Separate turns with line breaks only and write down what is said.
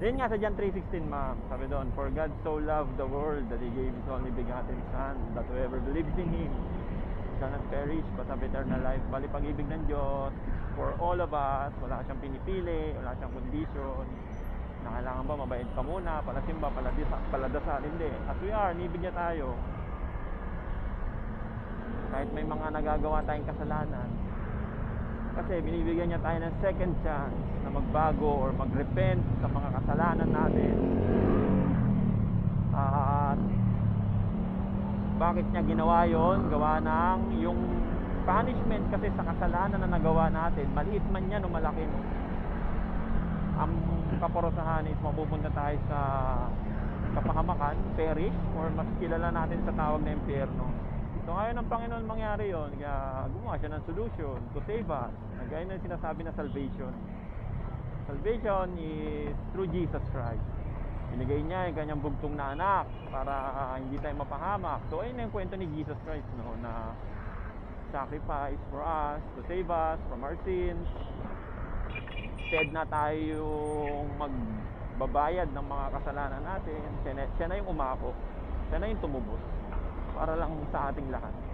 Then nga sa John 3.16 ma'am, sabi doon, For God so loved the world that He gave His only begotten Son, that whoever believes in Him shall not perish but have eternal life. Bali pag-ibig ng Diyos for all of us, wala siyang pinipili, wala siyang condition, na kailangan ba mabait ka muna, palasimba, paladisa, paladasal, hindi. As we are, nibig niya tayo. Kahit may mga nagagawa tayong kasalanan, kasi binibigyan niya tayo ng second chance na magbago or mag-repent sa mga kasalanan natin. At bakit niya ginawa yon? Gawa ng yung punishment kasi sa kasalanan na nagawa natin, maliit man yan o malaki. Ang kaporosahan is mapupunta tayo sa kapahamakan, perish, or mas kilala natin sa tawag na impyerno. So ngayon ng Panginoon mangyari yon, kaya gumawa siya ng solution to save us. Gaya ng sinasabi na salvation. Salvation is through Jesus Christ. Binigay niya yung kanyang bugtong na anak para hindi tayo mapahamak. So ayun yung kwento ni Jesus Christ no, na sacrifice for us to save us from our sins. Instead na tayo yung magbabayad ng mga kasalanan natin. Siya na, siya na yung umako. Siya na yung tumubos para lang sa ating lahat.